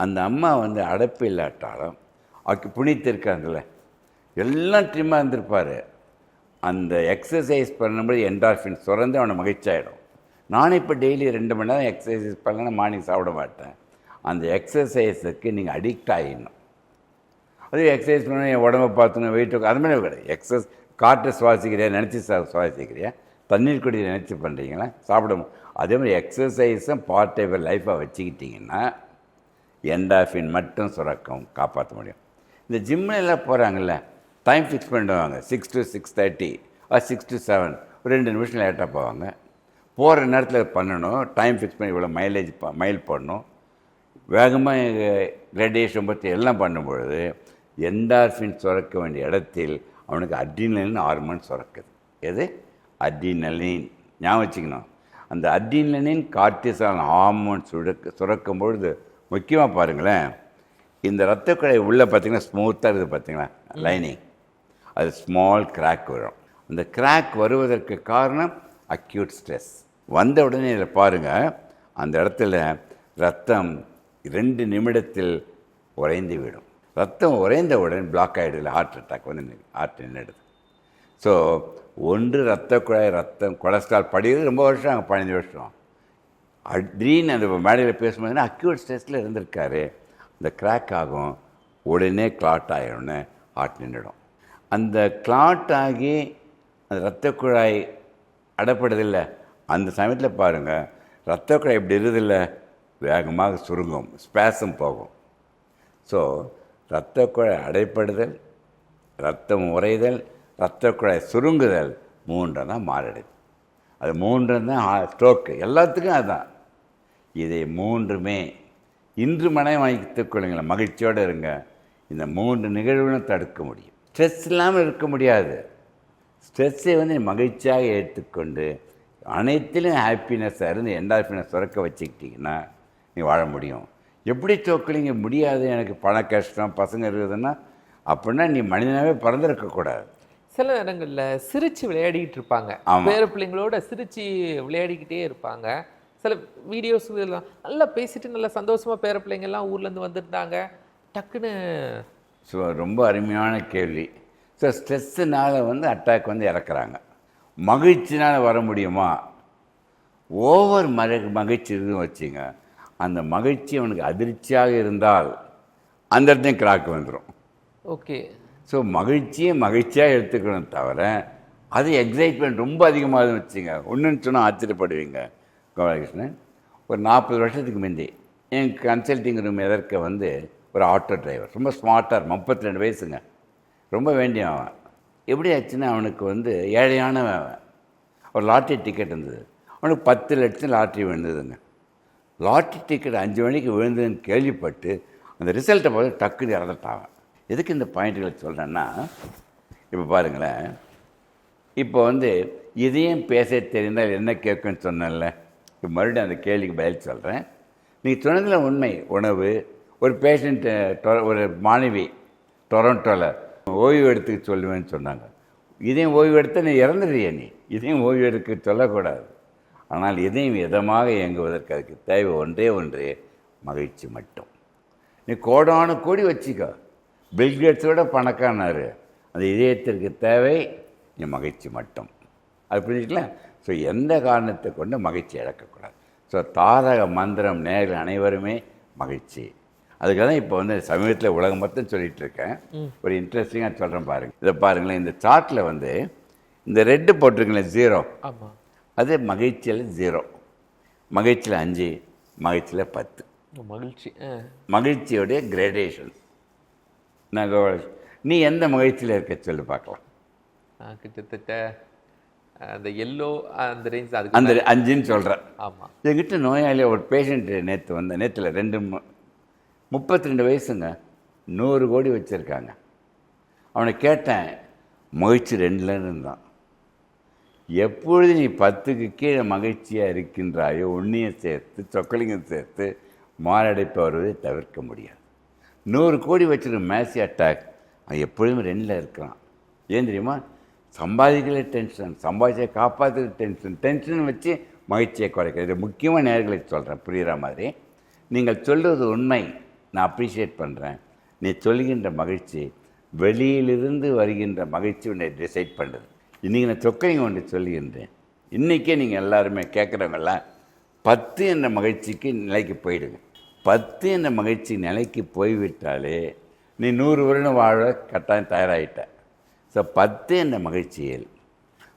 அந்த அம்மா வந்து அடைப்பு இல்லாட்டாலும் அவருக்கு புனித்திருக்காங்கல்ல எல்லாம் ட்ரிம்மாக இருந்திருப்பார். அந்த எக்ஸசைஸ் பண்ணும்போது என்டார்ஃபின் சுரந்து அவனை மகிழ்ச்சியாயிடும். நானும் இப்போ டெய்லி ரெண்டு மணி நேரம் எக்ஸசைஸ் பண்ணலன்னா மார்னிங் சாப்பிட மாட்டேன். அந்த எக்ஸசைஸுக்கு நீங்கள் அடிக்ட் ஆகிடணும் அது எக்ஸசைஸ் பண்ணணும் என் உடம்பை பார்த்துணும் வெயிட்டு அது மாதிரி கிடையாது. எக்ஸஸ் காற்றை சுவாசிக்கிறியா நினச்சி சுவாசிக்கிறியா? தண்ணீர் குடி நினச்சி பண்ணுறீங்களா சாப்பிடும் அதே மாதிரி எக்ஸசைஸும் பார்ட் ஆஃப் லைஃப்பாக வச்சுக்கிட்டிங்கன்னா என்டாஃபின் மட்டும் சுரக்கம் காப்பாற்ற முடியும். இந்த ஜிம்மில் எல்லாம் போகிறாங்கல்ல டைம் ஃபிக்ஸ் பண்ணிடுவாங்க. Six to six thirty six to seven ஒரு ரெண்டு நிமிஷம் லேட்டாக போவாங்க. போகிற நேரத்தில் பண்ணணும். டைம் ஃபிக்ஸ் பண்ணி இவ்வளோ மைலேஜ் மைல் போடணும். வேகமாக ரேடியேஷன் பற்றி எல்லாம் பண்ணும்பொழுது என்டார்ஃபின் சுரக்க வேண்டிய இடத்தில் அவனுக்கு அட்ரினலின் ஹார்மோன் சுரக்குது. எது? அட்ரினலின் ஞாபகம் வச்சுக்கணும். அந்த அட்ரினலின் கார்டிசால் ஹார்மோன் சுரக்க சுரக்கும் பொழுது முக்கியமாக பாருங்களேன் இந்த ரத்த குழாய் உள்ளே பார்த்தீங்கன்னா ஸ்மூத்தாக இருக்குது பார்த்தீங்களா லைனிங் அது ஸ்மால் கிராக் வரும். அந்த கிராக் வருவதற்கு காரணம் அக்யூட் ஸ்ட்ரெஸ் வந்த உடனே இதில் பாருங்கள் அந்த இடத்துல ரத்தம் ரெண்டு நிமிடத்தில் உறைந்து விடும். ரத்தம் உறைந்தவுடன் பிளாக் ஆகிடுது ஹார்ட் அட்டாக் வந்து ஹார்ட் நின்றுடுது. ஸோ ஒன்று ரத்த குழாய் ரத்தம் கொலஸ்ட்ரால் படிக்கிறது ரொம்ப வருஷம் அங்கே பதினஞ்சு வருஷம். அட்ரீன் அந்த மேடையில் பேசும்போதுன்னா அக்யூட் ஸ்ட்ரெஸ்ஸில் இருந்திருக்காரு. அந்த கிராக் ஆகும் உடனே கிளாட் ஆகிடும்னு ஹார்ட் நின்றுடும். அந்த கிளாட் ஆகி அந்த இரத்த குழாய் அடப்படுதில்லை அந்த சமயத்தில் பாருங்கள் இரத்த இப்படி இருதில்ல வேகமாக சுருங்கும் ஸ்பேஸும் போகும். ஸோ இரத்த அடைப்படுதல் ரத்தம் உறைதல் இரத்த சுருங்குதல் மூன்று தான் மாரடைப்பு அது மூன்று தான் ஸ்ட்ரோக்கு எல்லாத்துக்கும் அதுதான் இதை மூன்றுமே இன்று மனம் வைத்துக் கொள்ளுங்களேன் மகிழ்ச்சியோடு இருங்க. இந்த மூன்று நிகழ்வுகளும் தடுக்க முடியும். ஸ்ட்ரெஸ் இல்லாமல் இருக்க முடியாது. ஸ்ட்ரெஸ்ஸை வந்து மகிழ்ச்சியாக ஏற்றுக்கொண்டு அனைத்திலும் ஹாப்பினஸ்ஸாக இருந்து என்டார்பினஸ் சுரக்க வச்சுக்கிட்டிங்கன்னா நீ வாழ முடியும். எப்படி தோக்கலிங்க? முடியாது. எனக்கு பண கஷ்டம் பசங்க இருக்குதுன்னா அப்படின்னா நீ மனிதனாகவே பிறந்திருக்கக்கூடாது சில நேரங்கள்ல சிரிச்சு விளையாடிக்கிட்டு இருப்பாங்க. பேர பிள்ளைங்களோட சிரிச்சு விளையாடிக்கிட்டே இருப்பாங்க. சில வீடியோஸ் இதெல்லாம் நல்லா பேசிட்டு நல்லா சந்தோஷமா பேர பிள்ளைங்க எல்லாம் ஊர்ல இருந்து வந்திருந்தாங்க. டக்குன்னு ஸோ ரொம்ப அருமையான கேள்வி. ஸோ ஸ்ட்ரெஸ்ஸுனால வந்து அட்டாக் வந்து இறக்குறாங்க. மகிழ்ச்சினால் வர முடியுமா? ஓவர் மக மகிழ்ச்சி இருக்குன்னு வச்சுங்க. அந்த மகிழ்ச்சி அவனுக்கு அதிர்ச்சியாக இருந்தால் அந்த இடத்தையும் கிராக் வந்துடும் ஓகே. ஸோ மகிழ்ச்சியை மகிழ்ச்சியாக எடுத்துக்கணும் தவிர அது எக்ஸைட்மெண்ட் ரொம்ப அதிகமாக வச்சுங்க. ஒன்றுன்னு சொன்னால் ஆச்சரியப்படுவீங்க கோபாலகிருஷ்ணன். ஒரு நாற்பது வருஷத்துக்கு முந்தி என் கன்சல்டிங் ரூம் எதற்க வந்து ஒரு ஆட்டோ டிரைவர் ரொம்ப ஸ்மார்ட்டாக முப்பத்தி ரெண்டு வயசுங்க. ரொம்ப வேண்டியவன் அவன். எப்படி ஆச்சுன்னா அவனுக்கு வந்து ஏழையானவன் ஒரு லாட்ரி டிக்கெட் இருந்தது. அவனுக்கு பத்து லட்சம் லாட்ரி விழுந்ததுங்க. லாட்ரி டிக்கெட் அஞ்சு மணிக்கு விழுந்ததுன்னு கேள்விப்பட்டு அந்த ரிசல்ட்டை பார்த்து டக்குன்னு இறந்துட்டான். எதுக்கு இந்த பாயிண்ட்டுகளை சொல்கிறேன்னா இப்போ பாருங்களேன். இப்போ வந்து இதையும் பேச தெரிந்தால் என்ன கேட்குன்னு சொன்னேன்ல. இப்போ மறுபடியும் அந்த கேள்விக்கு பதில் சொல்கிறேன் நீங்கள் சொன்னதில் உண்மை உணவு. ஒரு பேஷண்ட்டு ஒரு மாணவி டொரண்டோவில் ஓய்வு எடுத்துக்க சொல்லுவேன்னு சொன்னாங்க. இதையும் ஓய்வு எடுத்த நீ இறந்துடுறிய நீ. இதையும் ஓய்வு எடுக்க சொல்லக்கூடாது. ஆனால் இதையும் இதமாக இயங்குவதற்கு அதுக்கு தேவை ஒன்றே ஒன்றே மகிழ்ச்சி மட்டும். நீ கோடான கோடி வச்சுக்கோ. பில்கேட்ஸோட பணக்கானார் அந்த இதயத்திற்கு தேவை நீ மகிழ்ச்சி மட்டும். அது புரிஞ்சுக்கலாம் ஸோ எந்த காரணத்தை கொண்டு மகிழ்ச்சி இழக்கக்கூடாது. ஸோ தாரக மந்திரம் நேரில் அனைவருமே மகிழ்ச்சி அதுக்காக தான் இப்போ வந்து சமீபத்தில் உலகம் மொத்தம் சொல்லிட்டு இருக்கேன் ஒரு இன்ட்ரெஸ்டிங்காக சொல்கிறேன் பாருங்க. இதை பாருங்களேன் இந்த சார்ட்டில் வந்து இந்த ரெட்டு போட்டிருக்கீங்களே ஜீரோ அது மகிழ்ச்சியில் ஜீரோ மகிழ்ச்சியில் அஞ்சு மகிழ்ச்சியில் பத்து. மகிழ்ச்சி. மகிழ்ச்சியோடைய கிரேடேஷன் நான் நீ எந்த மகிழ்ச்சியில் இருக்க சொல்லி பார்க்கலாம். கிட்டத்தட்ட அந்த எல்லோ அந்த ரேஞ்ச் அதுக்கு அந்த அஞ்சுன்னு சொல்கிறேன் ஆமா. என்கிட்ட நோயாளி ஒரு பேஷண்ட்டு நேற்று வந்த நேற்றுல ரெண்டு முப்பத்தி ரெண்டு வயசுங்க. நூறு கோடி வச்சுருக்காங்க. அவனை கேட்டேன் மகிழ்ச்சி ரெண்டுலன்னு இருந்தான். எப்பொழுது நீ பத்துக்கு கீழே மகிழ்ச்சியாக இருக்கின்றாயோ உன்னையும் சேர்த்து சொக்கலிங்கம் சேர்த்து மாரடைப்பு வருவதை தவிர்க்க முடியாது. நூறு கோடி வச்சுருக்க மேசி அட்டாக் அவன் எப்பொழுதும் ரெண்டில் இருக்கிறான். ஏன் தெரியுமா? சம்பாதிக்கிற டென்ஷன் சம்பாதிச்ச காப்பாற்றுற டென்ஷன் டென்ஷன் வச்சு மகிழ்ச்சியை குறைக்கிறது முக்கியமாக நேர்களை சொல்கிறேன் புரிகிற மாதிரி? நீங்கள் சொல்கிறது உண்மை. நான் அப்ரிஷியேட் பண்ணுறேன் நீ சொல்கின்ற மகிழ்ச்சி வெளியிலிருந்து வருகின்ற மகிழ்ச்சி உன்னை டிசைட் பண்ணுறது இன்றைக்கி நான் சொக்கரிங்க ஒன்று சொல்லுகின்றேன். இன்றைக்கே நீங்கள் எல்லாருமே கேட்குறவங்களாம் பத்து என்ற மகிழ்ச்சிக்கு நிலைக்கு போயிடுங்க. பத்து என்ற மகிழ்ச்சி நிலைக்கு போய்விட்டாலே நீ நூறு வருடம் வாழ கட்டாயம் தயாராகிட்ட ஸோ பத்து என்ற மகிழ்ச்சியில்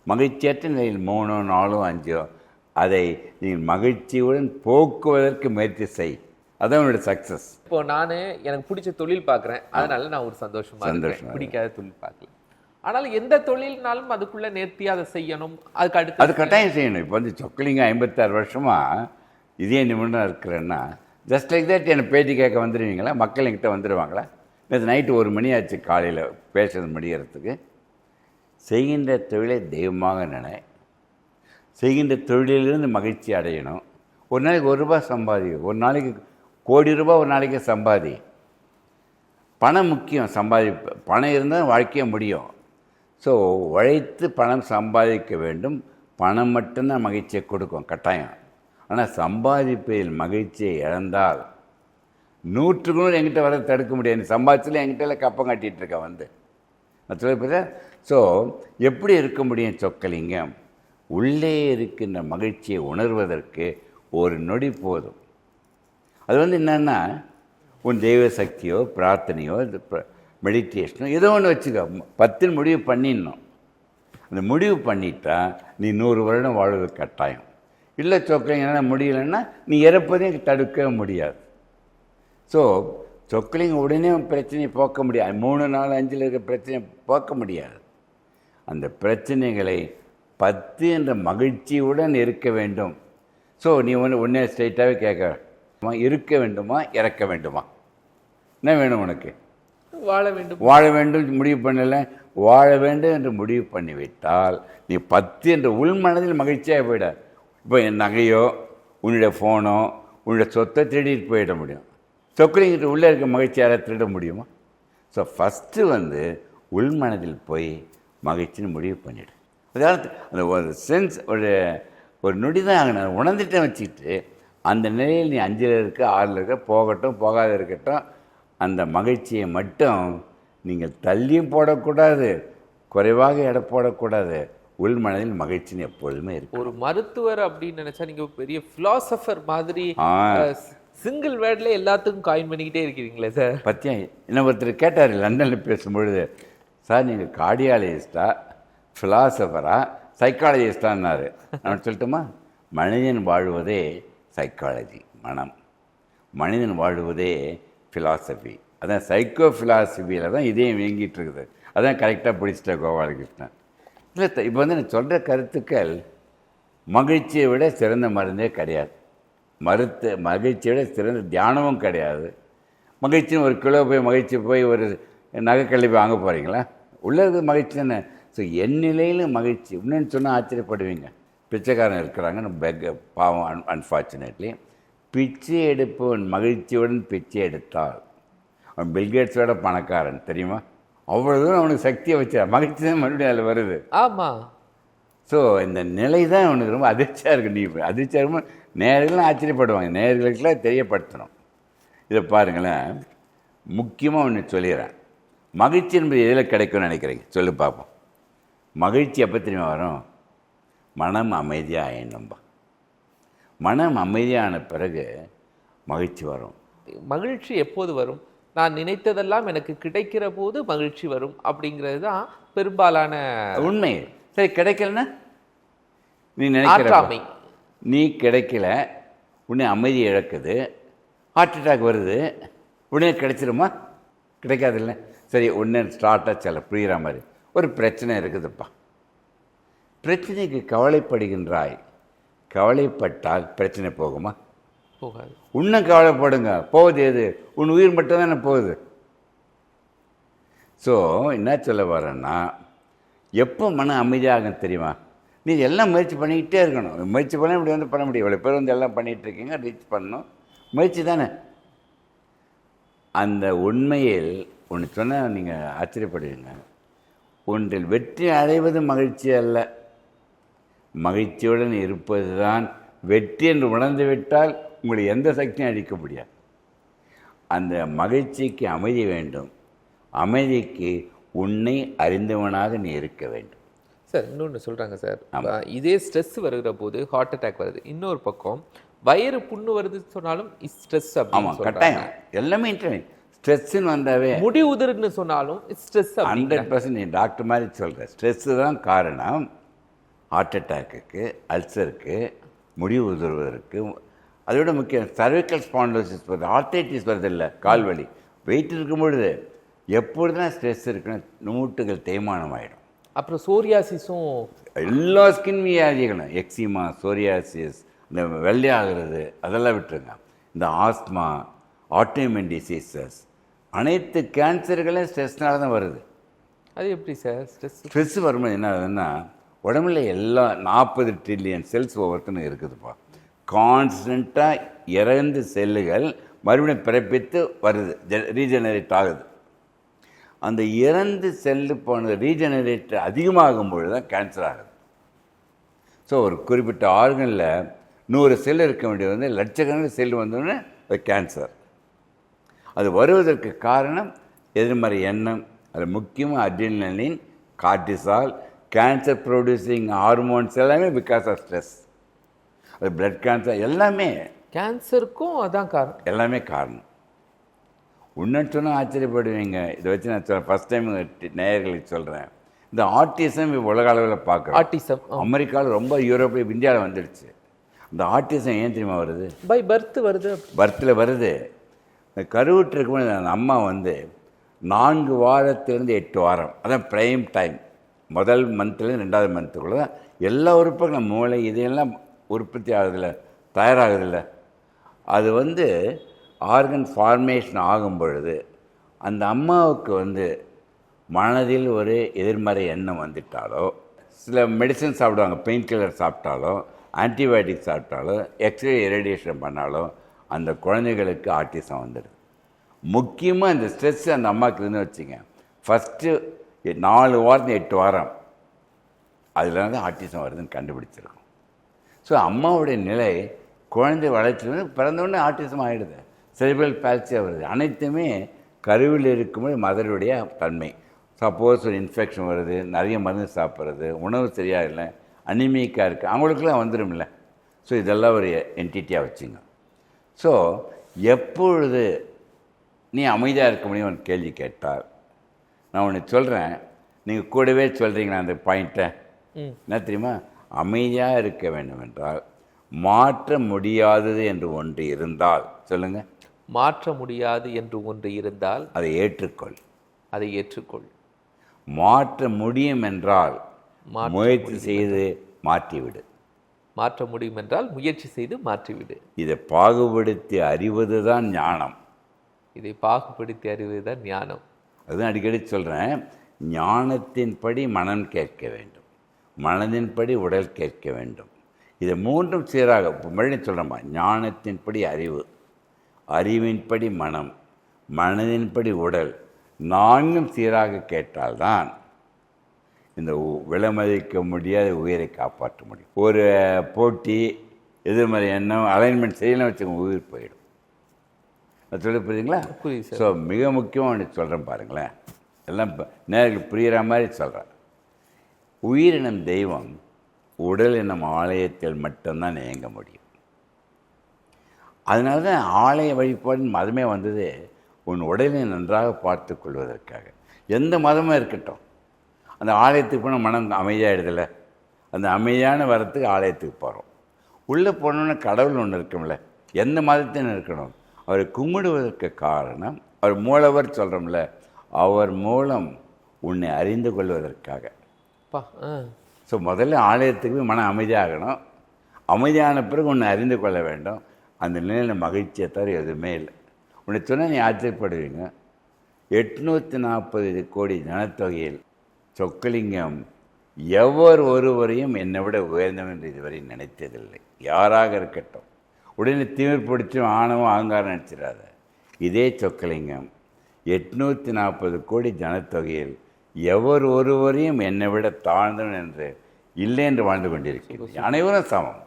மகிழ்ச்சியற்ற நிலையில் மூணோ நாலோ அஞ்சோ அதை நீ மகிழ்ச்சியுடன் போக்குவதற்கு முயற்சி செய். அதான் உன்னோட சக்ஸஸ் இப்போ நானு எனக்கு பிடிச்ச தொழில் பார்க்குறேன் அதனால நான் ஒரு சந்தோஷமா சந்தோஷமா பிடிக்காத தொழில் பார்க்கல ஆனாலும் எந்த தொழில்னாலும் அதுக்குள்ள நேர்த்தியா அதை செய்யணும். அதுக்கு அடுத்து அது கட்டாயம் செய்யணும். இப்போ வந்து சொக்கலிங்க ஐம்பத்தாறு வருஷமாக இதே நிமிடம் இருக்கிறேன்னா ஜஸ்ட் லைக் தட் என்னை பேட்டி கேட்க வந்துடுவீங்களா மக்கள் என்கிட்ட வந்துடுவாங்களா நேற்று நைட்டு ஒரு மணி ஆச்சு காலையில் பேசுறது முடியறதுக்கு. செய்கின்ற தொழிலை தெய்வமாக நினை. செய்கின்ற தொழிலிலிருந்து மகிழ்ச்சி அடையணும். ஒரு நாளைக்கு ஒரு ரூபாய் சம்பாதி ஒரு நாளைக்கு கோடி ரூபாய் ஒரு நாளைக்கு சம்பாதி. பணம் முக்கியம் சம்பாதி பணம் இருந்தால் வாழ்க்கைய முடியும். ஸோ உழைத்து பணம் சம்பாதிக்க வேண்டும். பணம் மட்டும்தான் மகிழ்ச்சியை கொடுக்கும் கட்டாயம். ஆனால் சம்பாதிப்பதில் மகிழ்ச்சியை இழந்தால் நூற்றுக்கு நூறு எங்கிட்ட வர தடுக்க முடியாது. நீ எங்கிட்ட கப்பம் கட்டிகிட்டு இருக்க வந்து. நான் சொல்ல ஸோ எப்படி இருக்க முடியும் சொக்கலிங்கம்? உள்ளே இருக்கின்ற மகிழ்ச்சியை உணர்வதற்கு ஒரு நொடி போதும். அது வந்து என்னன்னா உன் தெய்வ சக்தியோ பிரார்த்தனையோ மெடிடேஷனோ ஏதோ ஒன்று வச்சுக்கோ. பத்தின் முடிவு பண்ணிடணும். அந்த முடிவு பண்ணிட்டா நீ நூறு வருடம் வாழ்வது கட்டாயம். இல்லை சொக்கலிங்க என்ன முடியலைன்னா நீ இறப்பதையும் தடுக்க முடியாது. ஸோ சொக்கலிங்க உடனே பிரச்சனையை போக்க முடியாது. மூணு நாலு அஞ்சில் இருக்கிற பிரச்சனையை போக்க முடியாது. அந்த பிரச்சனைகளை பத்து என்ற மகிழ்ச்சியுடன் இருக்க வேண்டும். ஸோ நீ ஒன்று ஒன்றே ஸ்ட்ரைட்டாகவே கேட்க இருக்க வேண்டுமா? இறக்க வேண்டுமா? என்ன வேணும் உனக்கு? வாழ வேண்டும். வாழ வேண்டும் முடிவு பண்ணல. வாழ வேண்டும் என்று முடிவு பண்ணிவிட்டால் நீ பத்து என்ற உள் மனதில் மகிழ்ச்சியாக போயிட. இப்போ என் நகையோ உன்னுடைய ஃபோனோ உன்னுடைய சொத்தை திருடிட்டு போயிட முடியும். சொக்கலிங்கிட்ட உள்ளே இருக்க மகிழ்ச்சி யாராவது திருட முடியுமா? ஸோ ஃபஸ்ட்டு வந்து உள் மனதில் போய் மகிழ்ச்சின்னு முடிவு பண்ணிடு. அதாவது அந்த ஒரு சென்ஸ் ஒரு ஒரு நொடி தான் ஆகணும் உணர்ந்துட்டேன் வச்சுக்கிட்டு அந்த நிலையில் நீ அஞ்சில் இருக்க ஆறில் இருக்க போகட்டும் போகாத இருக்கட்டும் அந்த மகிழ்ச்சியை மட்டும் நீங்கள் தள்ளியும் போடக்கூடாது குறைவாக எடை போடக்கூடாது. உள் மனதில் மகிழ்ச்சின்னு எப்பொழுதுமே இருக்கு ஒரு மருத்துவர் அப்படின்னு நினைச்சா நீங்க பெரிய பிலாசபர் மாதிரி. சிங்கிள் வேர்ட்ல எல்லாத்துக்கும் காயின் பண்ணிக்கிட்டே இருக்கிறீங்களே சார் பத்தியா? என்ன ஒருத்தர் கேட்டார் லண்டனில் பேசும்பொழுது சார் நீங்கள் கார்டியாலஜிஸ்டா ஃபிலாசபரா சைக்காலஜிஸ்டான்னாரு நான் சொல்லட்டுமா? மனிதன் வாழ்வதே சைக்காலஜி மனம். மனிதன் வாழ்வதே ஃபிலாசபி அதான் சைக்கோ ஃபிலாசபியில் தான் இதே இயங்கிட்டு இருக்குது அதான் கரெக்டாக பிடிச்சிட்ட கோபாலகிருஷ்ணன். இல்லை இப்போ வந்து நான் சொல்கிற கருத்துக்கள் மகிழ்ச்சியை விட சிறந்த மருந்தே கிடையாது. மருத்து மகிழ்ச்சியை விட சிறந்த தியானமும் கிடையாது. மகிழ்ச்சின்னு ஒரு கிலோ போய் மகிழ்ச்சி போய் ஒரு நகைக்கல்லி போய் வாங்க போகிறீங்களா உள்ளது மகிழ்ச்சி தானே. ஸோ என் நிலையிலும் மகிழ்ச்சி. இன்னும் சொன்னால் ஆச்சரியப்படுவீங்க. பிச்சைக்காரன் இருக்கிறாங்க பெக் பாவம் அன் அன்ஃபார்ச்சுனேட்லி பிச்சை எடுப்பவன் மகிழ்ச்சியுடன் பிச்சை எடுத்தால் அவன் பில்கேட்ஸோட பணக்காரன் தெரியுமா? அவ்வளோ தூரம் அவனுக்கு சக்தியை வச்சா மகிழ்ச்சி தான் மறுபடியும் அதில் வருது. ஆமா. ஸோ இந்த நிலை தான் அவனுக்கு ரொம்ப அதிர்ச்சியாக இருக்கு. நீ அதிர்ச்சியாக இருக்கும் நேர்கள்லாம் ஆச்சரியப்படுவாங்க. நேர்களுக்கெல்லாம் தெரியப்படுத்தணும். இதை பாருங்களேன். முக்கியமாக ஒன்று சொல்லிடுறேன். மகிழ்ச்சி என்பது எதில் கிடைக்கும்னு நினைக்கிறீங்க? சொல்லு பார்ப்போம் மகிழ்ச்சி எப்போ தெரியுமா வரும்? மனம் அமைதியாக ஆயிடணும்பா மனம் அமைதியான பிறகு மகிழ்ச்சி வரும். மகிழ்ச்சி எப்போது வரும்? நான் நினைத்ததெல்லாம் எனக்கு கிடைக்கிற போது மகிழ்ச்சி வரும் அப்படிங்கிறது தான் பெரும்பாலான உண்மை. சரி கிடைக்கலன்னா? நீ நினைக்கிற ஆற்றாமை நீ கிடைக்கல உடனே அமைதி இழக்குது ஹார்ட் அட்டாக் வருது உடனே கிடைச்சிருமா? கிடைக்காதுல்ல. சரி உடனே ஸ்டார்ட்டாக சில புரிகிற மாதிரி. ஒரு பிரச்சனை இருக்குதுப்பா. பிரச்சனைக்கு கவலைப்படுகின்றாய். கவலைப்பட்டால் பிரச்சனை போகுமா? போகாது. இன்னும் கவலைப்படுங்க. போகுது எது? உன் உயிர் மட்டும் தானே போகுது. ஸோ என்ன சொல்ல வரேன்னா எப்போ மன அமைதியாகும் தெரியுமா? நீ எல்லாம் முயற்சி பண்ணிக்கிட்டே இருக்கணும். முயற்சி பண்ண இப்படி வந்து பண்ண முடியும். இவ்வளோ பேர் வந்து எல்லாம் பண்ணிகிட்டு இருக்கீங்க ரீச் பண்ணணும். முயற்சி தானே. அந்த உண்மையில் ஒன்று சொன்னால் நீங்கள் ஆச்சரியப்படுவீங்க. ஒன்றில் வெற்றி அடைவது மகிழ்ச்சி அல்ல. மகிழ்ச்சியுடன் இருப்பது தான் வெற்றி என்று உணர்ந்து விட்டால் உங்களை எந்த சக்தியும் அழிக்க முடியாது. அந்த மகிழ்ச்சிக்கு அமைதி வேண்டும். அமைதிக்கு உன்னை அறிந்தவனாக நீ இருக்க வேண்டும். சார் இன்னொன்று சொல்கிறாங்க சார். இதே ஸ்ட்ரெஸ் வருகிற போது ஹார்ட் அட்டாக் வருது. இன்னொரு பக்கம் வயிறு புண்ணு வருதுன்னு சொன்னாலும் ஸ்ட்ரெஸ் ஆமாம் கட்டாயம். எல்லாமே இன்டர்நெட் ஸ்ட்ரெஸ்ஸுன்னு வந்தாவே முடி உதிர்ன்னு சொன்னாலும் ஸ்ட்ரெஸ் ஹண்ட்ரட் பர்சன்ட் டாக்டர் மாதிரி சொல்கிற ஸ்ட்ரெஸ்ஸு தான் காரணம். ஹார்ட் அட்டாக்குக்கு அல்சருக்கு முடி உதிர்வதற்கு அதோட முக்கியம் சர்விக்கல் ஸ்பாண்டோசிஸ் வருது ஆர்த்தைட்டிஸ் வருது இல்லை கால் வலி வெயிட் இருக்கும் பொழுது எப்பொழுதுதான் ஸ்ட்ரெஸ் இருக்குன்னு நூட்டுகள் தேய்மானம் ஆகிடும் அப்புறம் சோரியாசிஸும் எல்லா ஸ்கின் வியாதிகளும் எக்ஸிமா சோரியாசிஸ் இந்த வெள்ளையாகிறது அதெல்லாம் விட்டுருங்க. இந்த ஆஸ்மா ஆட்டோமின் டிசீசஸ் அனைத்து கேன்சர்களும் ஸ்ட்ரெஸ்னால தான் வருது. அது எப்படி சார்? ஸ்ட்ரெஸ் ஸ்ட்ரெஸ் வரும்போது என்ன ஆகுதுன்னா உடம்புல எல்லா நாற்பது ட்ரில்லியன் செல்ஸ் ஒவ்வொருத்தனும் இருக்குதுப்பா. கான்ஸ்டண்ட்டாக இறந்த செல்லுகள் மறுபடியும் பிறப்பித்து வருது ரீஜெனரேட் ஆகுது. அந்த இறந்து செல்லு போனது ரீஜெனரேட் அதிகமாகும் பொழுது தான் கேன்சர் ஆகுது. ஸோ ஒரு குறிப்பிட்ட ஆர்கனில் நூறு செல் இருக்க வேண்டியது வந்து லட்சக்கணக்கில் செல் வந்தோடனே அது கேன்சர் அது வருவதற்கு காரணம் எதிர்மறை எண்ணம் அது முக்கியமாக adrenaline cortisol cancer producing hormones எல்லாமே பிகாஸ் ஆஃப் ஸ்ட்ரெஸ் அது பிளட் கேன்சர் எல்லாமே. கேன்சருக்கும் அதான் காரணம். எல்லாமே காரணம். இன்னும் சொன்னால் ஆச்சரியப்படுவீங்க. இதை வச்சு நான் சொல்ல ஃபஸ்ட் டைம் நேயர்களுக்கு சொல்கிறேன் இந்த ஆர்டிசம் உலக அளவில் பார்க்குறோம். ஆட்டிசம் அமெரிக்காவில் ரொம்ப யூரோப்பில் இந்தியாவில் வந்துடுச்சு. இந்த ஆர்டிசம் ஏன் தெரியுமா வருது? பை பர்த் வருது. பர்த்தில் வருது. இந்த கருவுற்றிருக்கும்போது அந்த அம்மா வந்து நான்கு வாரத்திலேருந்து எட்டு வாரம். அதான் ப்ரைம் டைம் முதல் மந்த்லேருந்து ரெண்டாவது மந்த்துக்குள்ளே தான் எல்லா உறுப்புகளும் மூளை இதையெல்லாம் உற்பத்தி ஆகுதில்ல தயாராகுதில்ல. அது வந்து ஆர்கன் ஃபார்மேஷன் ஆகும் பொழுது அந்த அம்மாவுக்கு வந்து மனதில் ஒரு எதிர்மறை எண்ணம் வந்துட்டாலோ சில மெடிசன் சாப்பிடுவாங்க பெயின் கில்லர் சாப்பிட்டாலோ ஆன்டிபயோட்டிக் சாப்பிட்டாலோ எக்ஸ்ரே இரேடியேஷன் பண்ணாலும் அந்த குழந்தைகளுக்கு ஆட்டிசம் வந்துடுது முக்கியமாக இந்த ஸ்ட்ரெஸ் அந்த அம்மாவுக்கு இருந்து வச்சுங்க ஃபஸ்ட்டு நாலு வாரம் எட்டு வாரம். அதில் தான் ஆட்டிசம் வருதுன்னு கண்டுபிடிச்சிருக்கோம். ஸோ அம்மாவுடைய நிலை குழந்தை வளர்ச்சி பிறந்தவுடனே ஆட்டிசம் ஆகிடுது செரிபல் பேல்சியாக வருது. அனைத்துமே கருவில் இருக்கும்போது மதருடைய தன்மை. சப்போஸ் ஒரு இன்ஃபெக்ஷன் வருது நிறைய மருந்து சாப்பிட்றது உணவு சரியாக இல்லை அனிமிக்காக இருக்குது அவங்களுக்குலாம் வந்துடும்ல ஸோ இதெல்லாம் ஒரு என்டிட்டியாக வச்சுங்க. ஸோ எப்பொழுது நீ அமைதியாக இருக்க முடியும் கேள்வி கேட்டால் நான் ஒன்று சொல்கிறேன் நீங்கள் கூடவே சொல்கிறீங்களா அந்த பாயிண்ட்டை என்ன தெரியுமா? அமைதியாக இருக்க வேண்டும் என்றால் மாற்ற முடியாதது என்று ஒன்று இருந்தால். சொல்லுங்கள் மாற்ற முடியாது என்று ஒன்று இருந்தால்? அதை ஏற்றுக்கொள். அதை ஏற்றுக்கொள். மாற்ற முடியும் என்றால் முயற்சி செய்து மாற்றிவிடு. மாற்ற முடியும் என்றால் முயற்சி செய்து மாற்றிவிடு. இதை பாகுபடுத்தி அறிவது தான் ஞானம். இதை பாகுபடுத்தி அறிவதுதான் ஞானம். அதுதான் அடிக்கடி சொல்கிறேன் ஞானத்தின்படி மனம் கேட்க வேண்டும். மனதின்படி உடல் கேட்க வேண்டும். இதை மூன்றும் சீராக மறுபடியும் சொல்கிறோமா ஞானத்தின்படி அறிவு அறிவின்படி மனம் மனதின்படி உடல் நான்கும் சீராக கேட்டால்தான் இந்த விலைமதிக்க முடியாத உயிரை காப்பாற்ற முடியும். ஒரு போட்டி எதிர்மறை எண்ணம் அலைன்மெண்ட் செய்யலாம் வச்சுக்கோங்க உயிர் போயிடும். சொல்லி புரியுதுங்களா? புரியுது ஸோ மிக முக்கியமாக ஒன்று சொல்கிறேன் பாருங்களேன். எல்லாம் நேரில் புரிகிற மாதிரி சொல்கிறேன் உயிரினம் தெய்வம் உடல் என்னும் ஆலயத்தில் மட்டும்தான் இயங்க முடியும். அதனால தான் ஆலய வழிபாடு மதமே வந்தது உன் உடலை நன்றாக பார்த்து கொள்வதற்காக. எந்த மதமும் இருக்கட்டும். அந்த ஆலயத்துக்கு போனால் மனம் அமைதியாகிடுதில்ல அந்த அமைதியான வரத்துக்கு ஆலயத்துக்கு போகிறோம் உள்ளே போனோன்னா கடவுள் ஒன்று இருக்கும்ல. எந்த மதத்திനും இருக்கணும். அவரை கும்பிடுவதற்கு காரணம் அவர் மூலவர் சொல்கிறோம்ல அவர் மூலம் உன்னை அறிந்து கொள்வதற்காக. ஸோ முதல்ல ஆலயத்துக்கு போய் மன அமைதியாகணும். அமைதியான பிறகு உன்னை அறிந்து கொள்ள வேண்டும். அந்த நிலையில் மகிழ்ச்சியை தவிர எதுவுமே இல்லை. உன்னை சொன்னால் நீ ஆச்சரியப்படுவீங்க. எட்நூற்றி நாற்பது கோடி ஜனத்தொகையில் சொக்கலிங்கம் எவர் ஒருவரையும் என்னை விட உயர்ந்தவன் என்று இதுவரை நினைத்ததில்லை. யாராக இருக்கட்டும். உடனே திமிர் பிடிச்சும் ஆணவம் அகங்காரம் நினச்சிடாத. இதே சொக்கலிங்கம் எட்நூற்றி நாற்பது கோடி ஜனத்தொகையில் எவர் ஒருவரையும் என்னை விட தாழ்ந்தவன் என்று இல்லை என்று வாழ்ந்து கொண்டிருக்கிறேன். அனைவரும் சமம்.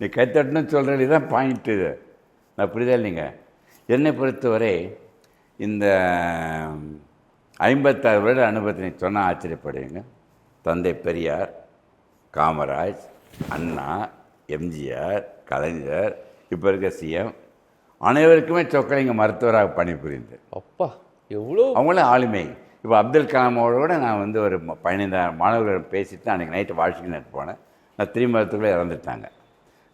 நீ கைத்தட்டணும்னு சொல்கிறது தான் பாயிண்ட்டு இது. நான் புரிதல் இல்லைங்க. என்னை பொறுத்தவரை இந்த ஐம்பத்தாறு வருட அனுபவத்தை நீ சொன்னால் ஆச்சரியப்படுவீங்க. தந்தை பெரியார் காமராஜ் அண்ணா எம்ஜிஆர் கலைஞர் இப்போ இருக்க சிஎம் அனைவருக்குமே சொக்கலிங்க மருத்துவராக பணிபுரிந்து. அப்பா எவ்வளோ அவங்களும் ஆளுமை. இப்போ அப்துல் கலாமோட கூட நான் வந்து ஒரு பதினைந்தாயிரம் மாணவர்கள் பேசிட்டு அன்றைக்கி நைட்டு வாஷிங்டன் போனேன். நான் திருமணத்துக்குள்ளே இறந்துட்டாங்க.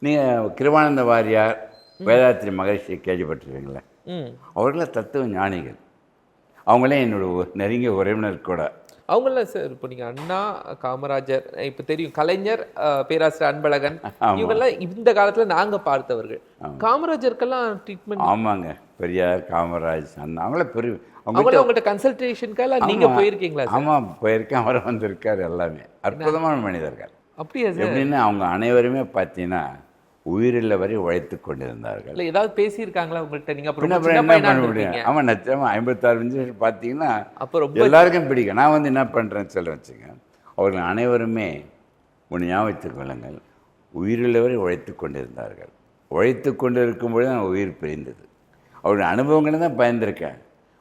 நீங்கள் கிருவானந்த வாரியார் வேதாத்திரி மகரிஷி கேள்விப்பட்டிருக்கீங்களே? அவர்கள தத்துவ ஞானிகள். அவங்களே என்னோட நெருங்கிய உறவினர் கூட. அவங்களாம் சார் இப்போ நீங்க அண்ணா காமராஜர் இப்போ தெரியும் கலைஞர் பேராசிரியர் அன்பழகன். இவங்கெல்லாம் இந்த காலத்துல நாங்க பார்த்தவர்கள். காமராஜருக்கெல்லாம் ட்ரீட்மெண்ட் ஆமாங்க. பெரியார் காமராஜ் அண்ணா அவங்கள பெரிய அவங்க அவங்கள உங்கள்கிட்ட கன்சல்டேஷனுக்கெல்லாம் நீங்க ஆமா. போயிருக்கீங்களா ஆமாம் போயிருக்கேன். அவர் வந்திருக்கார் எல்லாமே. அற்புதமான மனிதர்கள். அப்படியா எப்படின்னா அவங்க அனைவருமே பார்த்தீங்கன்னா உயிரில்ல வரை உழைத்து கொண்டிருந்தார்கள். இல்ல ஏதாவது பேசியிருக்காங்களா உங்கள்கிட்ட? நீங்க பின்ன அப்புறம் அப்புறம் சின்ன என்ன பண்ண முடியும்? ஆமாம் நிச்சயமா ஐம்பத்தாறு நிமிஷம் பார்த்தீங்கன்னா அப்ப ரொம்ப எல்லாருக்கும் பிடிக்கும். நான் வந்து என்ன பண்ணுறேன்னு சொல்ல வச்சுங்க. அவர்கள் அனைவருமே ஒன்று ஞாபகத்துக் கொள்ளுங்கள். உயிருள்ளவரை உழைத்து கொண்டிருந்தார்கள். உழைத்து கொண்டு இருக்கும்பொழுது நான் உயிர் பிரிந்தது. அவருடைய அனுபவங்களை தான் பயந்திருக்கேன்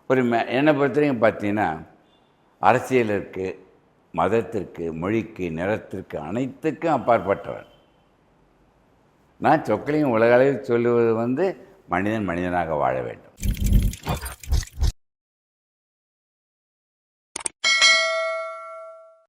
ஒரு மே என்னை பொறுத்தவரைக்கும் பார்த்தீங்கன்னா அரசியலிற்கு மதத்திற்கு மொழிக்கு நிறத்திற்கு அனைத்துக்கும் அப்பாற்பட்டவன் நான் சொக்கலையும் உலக அளவில் சொல்லுவது வந்து மனிதன் மனிதனாக வாழ வேண்டும்.